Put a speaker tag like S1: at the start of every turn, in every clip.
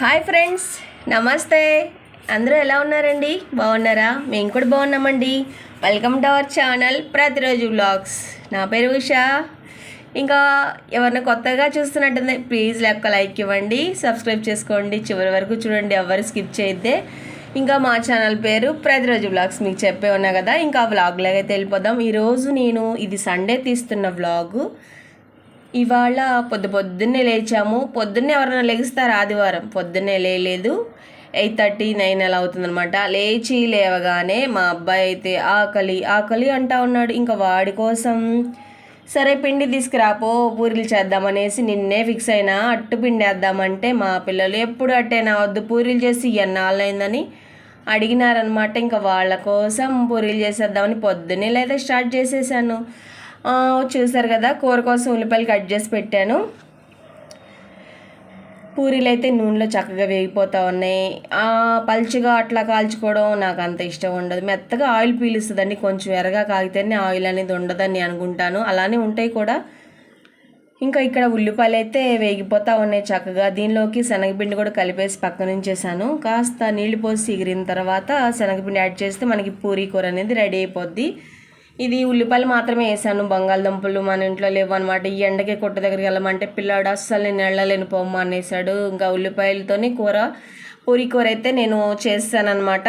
S1: Hi friends నమస్తే. అందరూ ఎలా ఉన్నారండి? బాగున్నారా? మేము కూడా బాగున్నామండి. వెల్కమ్ టు అవర్ ఛానల్ ప్రతిరోజు వ్లాగ్స్ నా పేరు ఉషా. ఇంకా ఎవరైనా కొత్తగా చూస్తున్నట్టుంది ప్లీజ్ లెక్క లైక్ ఇవ్వండి. సబ్స్క్రైబ్ చేసుకోండి. చివరి వరకు చూడండి. ఎవరు స్కిప్ చేయొద్దే. ఇంకా మా ఛానల్ పేరు ప్రతిరోజు వ్లాగ్స్ మీకు చెప్పే ఉన్నా కదా. ఇంకా వ్లాగ్లాగా అయితే వెళ్ళిపోదాం. ఈరోజు నేను ఇది సండే తీస్తున్న వ్లాగు ఇవాళ పొద్దు పొద్దున్నే లేచాము. పొద్దున్నే ఎవరైనా లెగిస్తారు ఆదివారం? పొద్దున్నే లేలేదు ఎయిట్ థర్టీ నైన్ అలా అవుతుందనమాట లేచి లేవగానే మా అబ్బాయి అయితే ఆకలి ఆకలి అంటా ఉన్నాడు. ఇంకా వాడి కోసం సరే పిండి తీసుకురాపో పూరీలు చేద్దామనేసి నిన్నే ఫిక్స్ అయినా అట్టు పిండి వేద్దామంటే మా పిల్లలు ఎప్పుడు అట్టేనా వద్దు పూరీలు చేసి ఎన్నాళ్ళైందని అడిగినారనమాట ఇంకా వాళ్ళ కోసం పూరీలు చేసేద్దామని పొద్దున్నే లేదా స్టార్ట్ చేసేసాను. చూసారు కదా కూర కోసం ఉల్లిపాయలు కట్ చేసి పెట్టాను. పూరీలు అయితే నూనెలో చక్కగా వేగిపోతూ ఉన్నాయి. పల్చిగా అట్లా కాల్చుకోవడం నాకు అంత ఇష్టం ఉండదు. మెత్తగా ఆయిల్ పీలుస్తుందండి కొంచెం ఎర్రగా కాగితేనే ఆయిల్ అనేది ఉండదని అనుకుంటాను. అలానే ఉంటాయి కూడా. ఇంకా ఇక్కడ ఉల్లిపాయలు అయితే వేగిపోతూ ఉన్నాయి చక్కగా. దీనిలోకి శనగపిండి కూడా కలిపేసి పక్కన ఉంచేసాను కాస్త నీళ్ళు పోసి ఎగిరిన తర్వాత శనగపిండి యాడ్ చేస్తే మనకి పూరీ కూర అనేది రెడీ అయిపోద్ది. ఇది ఉల్లిపాయలు మాత్రమే వేసాను. బంగాళదుంపలు మన ఇంట్లో లేవు అనమాట ఈ ఎండకే కొట్టు దగ్గరికి వెళ్ళమంటే పిల్లాడు అస్సలు నేను వెళ్ళలేను పోమ్మ అనేసాడు. ఇంకా ఉల్లిపాయలతోని కూర పూరి కూర అయితే నేను చేస్తానన్నమాట.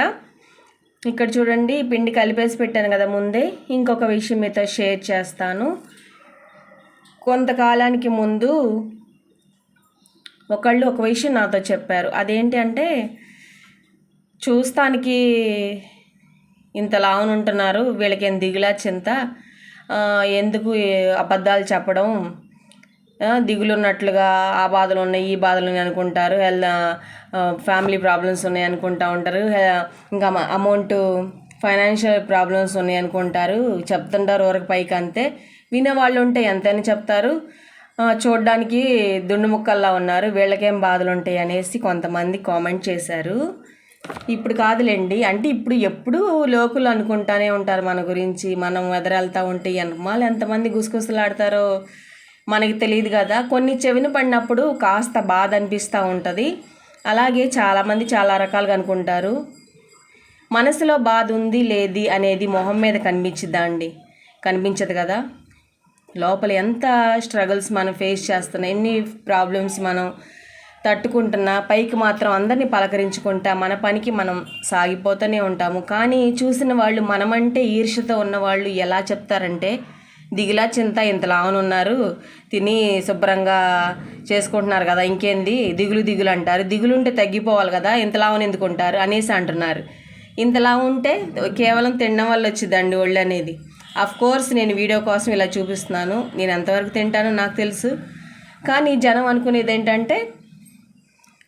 S1: ఇక్కడ చూడండి పిండి కలిపేసి పెట్టాను కదా ముందే. ఇంకొక విషయం మీతో షేర్ చేస్తాను. కొంతకాలానికి ముందు ఒకళ్ళు ఒక విషయం నాతో చెప్పారు. అదేంటి అంటే చూస్తానికి ఇంత లావున ఉంటున్నారు వీళ్ళకి ఏం దిగులా చింత? ఎందుకు అబద్ధాలు చెప్పడం? దిగులున్నట్లుగా ఆ బాధలు ఉన్నాయి ఈ బాధలు ఉన్నాయి అనుకుంటారు హెల్ ఫ్యామిలీ ప్రాబ్లమ్స్ ఉన్నాయి అనుకుంటా ఉంటారు ఇంకా అమౌంట్ ఫైనాన్షియల్ ప్రాబ్లమ్స్ ఉన్నాయి అనుకుంటారు చెప్తుంటారు ఊరకు పైకి అంతే వినేవాళ్ళు ఉంటే ఎంతని చెప్తారు. చూడడానికి చూడ్డానికి దుండు ముక్కల్లా ఉన్నారు వీళ్ళకేం బాధలు ఉంటాయి అనేసి కొంతమంది కామెంట్ చేశారు. ఇప్పుడు కాదులేండి. అంటే ఇప్పుడు ఎప్పుడు లోకులు అనుకుంటానే ఉంటారు మన గురించి. మనం ఎదరెళ్తా ఉంటే ఎనమాలు ఎంతమంది గుసగుసలాడతారో మనకి తెలియదు కదా. కొన్ని చెవిన పడినప్పుడు కాస్త బాధ అనిపిస్తూ ఉంటుంది. అలాగే చాలామంది చాలా రకాలుగా అనుకుంటారు. మనసులో బాధ ఉంది లేది అనేది మొహం మీద కనిపించిద్దా అండి? కనిపించదు కదా. లోపల ఎంత స్ట్రగుల్స్ మనం ఫేస్ చేస్తున్నాం ఎన్ని ప్రాబ్లమ్స్ మనం తట్టుకుంటున్నా పైకి మాత్రం అందరినీ పలకరించుకుంటా మన పనికి మనం సాగిపోతూనే ఉంటాము. కానీ చూసిన వాళ్ళు మనమంటే ఈర్ష్యతో ఉన్న వాళ్ళు ఎలా చెప్తారంటే దిగిలా చింత ఇంతలావునున్నారు తిని శుభ్రంగా చేసుకుంటున్నారు కదా ఇంకేంది? దిగులు దిగులు అంటారు. దిగులు ఉంటే తగ్గిపోవాలి కదా ఇంతలా లావని ఎందుకుంటారు అనేసి అంటున్నారు. ఇంతలా ఉంటే కేవలం తినడం వల్ల వచ్చిందండి ఒళ్ళు అనేది. అఫ్ కోర్స్ నేను వీడియో కోసం ఇలా చూపిస్తున్నాను. నేను ఎంతవరకు తింటానో నాకు తెలుసు. కానీ జనం అనుకునేది ఏంటంటే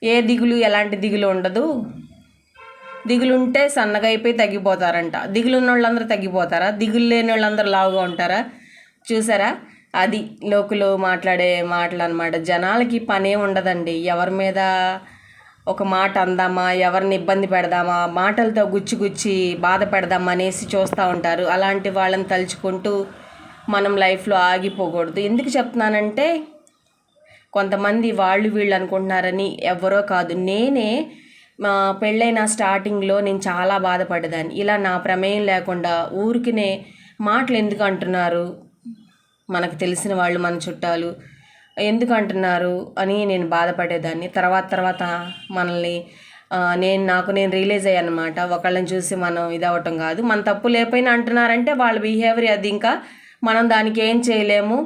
S1: ఏ దిగులు ఎలాంటి దిగులు ఉండదు. దిగులు ఉంటే సన్నగా అయిపోయి తగ్గిపోతారంట. దిగులు ఉన్న వాళ్ళందరూ తగ్గిపోతారా? దిగులు లేని వాళ్ళందరూ లావుగా ఉంటారా? చూసారా? అది లోకులు మాట్లాడే మాటలు అనమాట జనాలకి పనే ఉండదండి. ఎవరి మీద ఒక మాట అందామా? ఎవరిని ఇబ్బంది పెడదామా? మాటలతో గుచ్చి గుచ్చి బాధ పెడదామా అనేసి చూస్తూ ఉంటారు. అలాంటి వాళ్ళని తలుచుకుంటూ మనం లైఫ్లో ఆగిపోకూడదు. ఎందుకు చెప్తున్నానంటే కొంతమంది వాళ్ళు వీళ్ళు అనుకుంటున్నారని ఎవరో కాదు. నేనే మా పెళ్ళైన స్టార్టింగ్లో నేను చాలా బాధపడేదాన్ని ఇలా నా ప్రమేయం లేకుండా ఊరికినే మాటలు ఎందుకు అంటున్నారు? మనకు తెలిసిన వాళ్ళు మన చుట్టాలు ఎందుకు అంటున్నారు అని నేను బాధపడేదాన్ని. తర్వాత తర్వాత మనల్ని నేను నాకు నేను రియలైజ్ అయ్యాను అనమాట ఒకళ్ళని చూసి మనం ఇదవటం కాదు. మన తప్పు లేకపోయినా అంటున్నారంటే వాళ్ళ బిహేవియర్ అది ఇంకా మనం దానికి ఏం చేయలేము.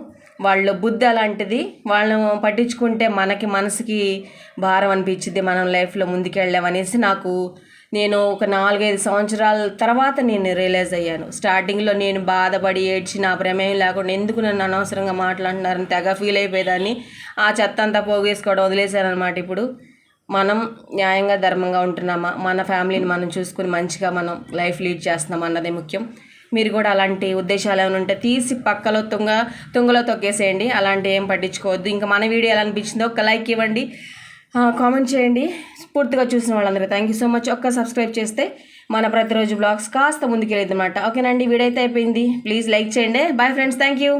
S1: వాళ్ళ బుద్ధి అలాంటిది. వాళ్ళను పట్టించుకుంటే మనకి మనసుకి భారం అనిపించింది మనం లైఫ్లో ముందుకెళ్ళామనేసి నాకు నేను ఒక నాలుగైదు సంవత్సరాల తర్వాత నేను రియలైజ్ అయ్యాను. స్టార్టింగ్లో నేను బాధపడి ఏడ్చి నా ప్రమేయం లేకుండా ఎందుకు నన్ను అనవసరంగా మాట్లాడుతున్నారని తెగ ఫీల్ అయిపోయేదాన్ని. ఆ చెత్త అంతా పోగేసుకోవడం వదిలేశాను ఇప్పుడు. మనం న్యాయంగా ధర్మంగా ఉంటున్నామా? మన ఫ్యామిలీని మనం చూసుకుని మంచిగా మనం లైఫ్ లీడ్ చేస్తున్నాం అన్నదే ముఖ్యం. మీరు కూడా అలాంటి ఉద్దేశాలు ఏమైనా ఉంటే తీసి పక్కలో తుంగ తుంగలో తొక్కేసేయండి. అలాంటి ఏం పట్టించుకోవద్దు. ఇంకా మన వీడియో ఎలా అనిపించిందో ఒక లైక్ ఇవ్వండి. కామెంట్ చేయండి. పూర్తిగా చూసిన వాళ్ళందరూ థ్యాంక్ యూ సో మచ్ ఒక్క సబ్స్క్రైబ్ చేస్తే మన ప్రతిరోజు బ్లాగ్స్ కాస్త ముందుకెళ్ళేది అనమాట ఓకేనండి వీడియో అయితే అయిపోయింది. ప్లీజ్ లైక్ చేయండి. Bye friends thank you